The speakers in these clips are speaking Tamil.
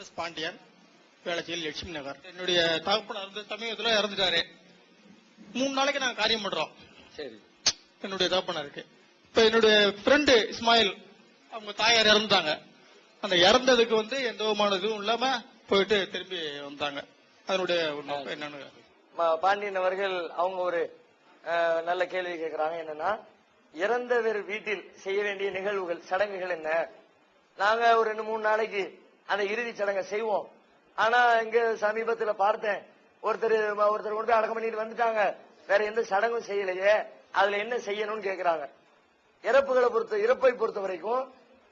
எஸ் பாண்டியன் வேளச்சேரி லட்சுமி நகர். என்னுடைய தகப்பனார் வந்து சமீபத்துல இறந்துட்டாரு. மூணு நாளைக்கு நாங்க காரியம் பண்றோம். சரி. என்னுடைய தகப்பனாருக்கு. இப்ப என்னுடைய ஃப்ரெண்டு இஸ்மாயில் அவங்க தாயார் இறந்துட்டாங்க. அந்த இறந்ததுக்கு வந்து எந்த விதமான இதுவும் இல்லாம போயிட்டு திரும்பி வந்தாங்க. அதனுடைய என்னன்னு பாண்டியன் அவர்கள் அவங்க ஒரு நல்ல கேள்வி கேட்கறாங்க என்னன்னா இறந்தவர் வீட்டில் செய்ய வேண்டிய நிகழ்வுகள் சடங்குகள் என்ன? நாங்க ஒரு ரெண்டு மூணு நாளைக்கு அந்த இறுதி சடங்கை செய்வோம். ஆனா இங்க சமீபத்துல பார்த்தேன். ஒருத்தர் ஒருத்தர் கொண்டு அடக்கம் பண்ணிட்டு வந்துட்டாங்க. வேற எந்த சடங்கும் செய்யலையே. அதுல என்ன செய்யணும்னு கேக்குறாங்க. இறப்புகளை பொறுத்த இறப்பை பொறுத்த வரைக்கும்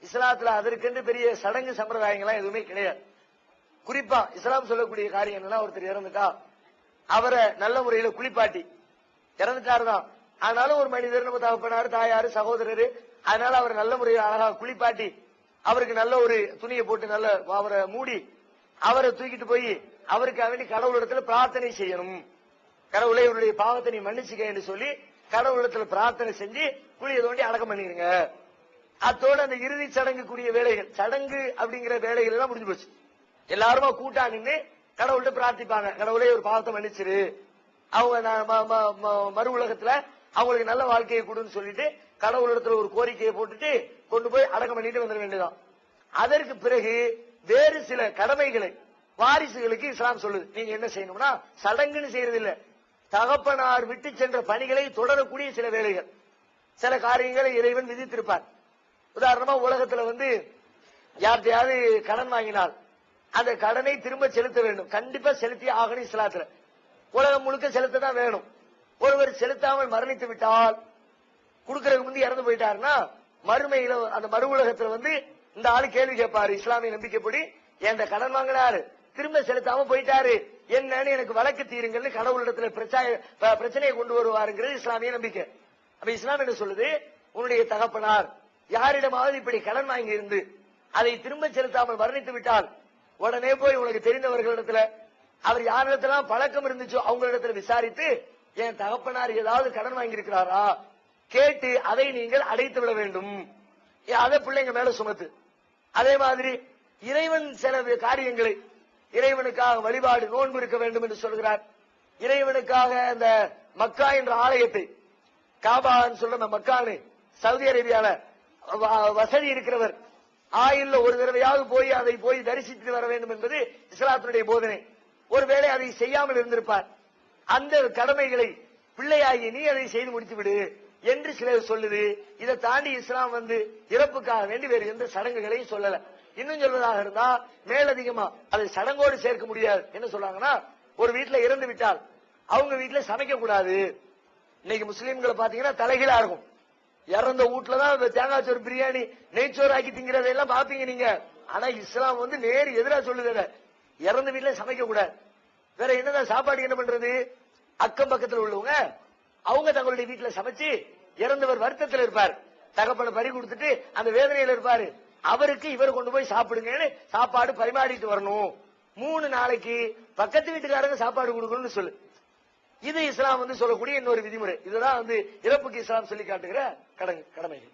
இஸ்லாத்துல அதற்கென்று பெரிய சடங்கு சம்பிரதாயங்கள்லாம் எதுவுமே கிடையாது. குறிப்பா இஸ்லாம் சொல்லக்கூடிய காரியம் என்னன்னா ஒருத்தர் இறந்துட்டா அவரை நல்ல முறையில குளிப்பாட்டி. இறந்துட்டாரு தான் ஆனாலும் ஒரு மனிதர் நம்ம தகப்பனாரு தாயாரு சகோதரரு அதனால அவர் நல்ல முறையில் அழகாக குளிப்பாட்டி அவருக்கு நல்ல ஒரு துணியை போட்டு நல்ல அவரை மூடி அவரை தூக்கிட்டு போய் அவருக்கு வேண்டி கடவுளிடத்துல பிரார்த்தனை செய்யணும். கடவுளை இவருடைய பாவத்தை நீ மன்னிச்சுக்க என்று சொல்லி கடவுளிடத்துல பிரார்த்தனை செஞ்சு குழியை தோண்டி அடக்கம் பண்ணிருங்க அத்தோட அந்த இறுதி சடங்குக்குரிய வேலைகள் சடங்கு அப்படிங்கிற வேலைகள் எல்லாம் முடிஞ்சு போச்சு. எல்லாருமா கூட்டா நின்று கடவுள்கிட்ட பிரார்த்திப்பாங்க. கடவுளே ஒரு பாவத்தை மன்னிச்சிரு. அவங்க ம- ம- ம- மறு உலகத்துல அவங்களுக்கு நல்ல வாழ்க்கையை கொடுன்னு சொல்லிட்டு கடவுளிடத்துல ஒரு கோரிக்கையை போட்டுட்டு கொண்டு போய் அடக்கம் பண்ணிட்டு வந்துட வேண்டியதான் அதற்கு பிறகு வேறு சில கடமைகளை வாரிசுகளுக்கு இஸ்லாம் சொல்லுது. நீங்க என்ன செய்யணும்னா சடங்குன்னு செய்யறது இல்ல தகப்பனார் விட்டு சென்ற பணிகளை தொடரக்கூடிய சில வேலைகள். சில காரியங்களை இறைவன் விதித்திருப்பார். உதாரணமா உலகத்துல வந்து யார்கிட்டயாவது கடன் வாங்கினால் அந்த கடனை திரும்ப செலுத்த வேண்டும். கண்டிப்பா செலுத்தி ஆகணும் இஸ்லாத்துல. உலகம் முழுக்க செலுத்த தான் வேணும். ஒருவர் செலுத்தாமல் மரணித்து விட்டால் கொடுக்கறதுக்கு முந்தி இறந்து போயிட்டாருன்னா மறுமையில அந்த மறு உலகத்துல வந்து இந்த ஆளு கேள்வி கேட்பாரு இஸ்லாமிய நம்பிக்கைப்படி என்கிட்ட கடன் வாங்கினாரு? திரும்ப செலுத்தாம போயிட்டாரு. என்னன்னு எனக்கு வழக்கு தீருங்கன்னு கடவுளிடத்துல பிரச்சனையை கொண்டு வருவாருங்கிறது இஸ்லாமிய நம்பிக்கை. அப்ப இஸ்லாம் என்ன சொல்லுது? உன்னுடைய தகப்பனார் யாரிடமாவது இப்படி கடன் வாங்கி இருந்து அதை திரும்ப செலுத்தாமல் மரணித்து விட்டால் உடனே போய் உனக்கு தெரிந்தவர்களிடத்துல அவர் யாரிடத்துல பழக்கம் இருந்துச்சோ அவங்களிடத்துல விசாரித்து என் தகப்பனார் ஏதாவது கடன் வாங்கியிருக்கிறாரா? கேட்டு அதை நீங்கள் அடைத்து விட வேண்டும். அதை பிள்ளைங்க மேல சுமத்து. அதே மாதிரி இறைவன் சில காரியங்களை இறைவனுக்காக வழிபாடு நோன்பு இருக்க வேண்டும் என்று சொல்கிறார். இறைவனுக்காக அந்த மக்கா என்ற ஆலயத்தை காபான்னு சொல்ற மக்கானு சவுதி அரேபியால வ- வசதி இருக்கிறவர் ஆயுள்ல ஒரு தடவையாவது போய் அதை போய் தரிசித்து வர வேண்டும் என்பது இஸ்லாத்தினுடைய போதனை. ஒருவேளை அதை செய்யாமல் இருந்திருப்பார். அந்த கடமைகளை பிள்ளையாகி நீ அதை செய்து முடித்து விடு என்று சிலர் சொல்லுது. இதை தாண்டி இஸ்லாம் வந்து இறப்புக்காக வேண்டி வேறு எந்த சடங்குகளையும் சொல்லல. இன்னும் சொல்வதாக இருந்தா மேலதிகமா அதை சடங்கோடு சேர்க்க முடியாது. என்ன சொல்றாங்கன்னா ஒரு வீட்டுல இறந்து விட்டால் அவங்க வீட்டுல சமைக்க கூடாது. இன்னைக்கு முஸ்லீம்களை பாத்தீங்கன்னா தலைகீழா இருக்கும். இறந்த வீட்டுல தான் தேங்காய் சோறு பிரியாணி நெய்ச்சோறு ஆக்கி திங்கிறதெல்லாம் பாப்பீங்க நீங்க. ஆனா இஸ்லாம் வந்து நேர் எதிரா சொல்லுது இறந்த வீட்டுல சமைக்க கூடாது. வேற என்னதான் சாப்பாடு என்ன பண்றது? அக்கம் பக்கத்தில் உள்ளவங்க அவங்க தங்களுடைய வீட்டுல சமைச்சு இறந்தவர் வருத்தத்தில் இருப்பார். தகப்பனை பறி கொடுத்துட்டு அந்த வேதனையில இருப்பாரு. அவருக்கு இவர் கொண்டு போய் சாப்பிடுங்கன்னு சாப்பாடு பரிமாறிட்டு வரணும். மூணு நாளைக்கு பக்கத்து வீட்டுக்காரங்க சாப்பாடு கொடுக்கணும்னு சொல்லு. இது இஸ்லாம் வந்து சொல்லக்கூடிய இன்னொரு விதிமுறை. இதுதான் வந்து இறப்புக்கு இஸ்லாம் சொல்லி காட்டுகிற கடமை கடமைகள்.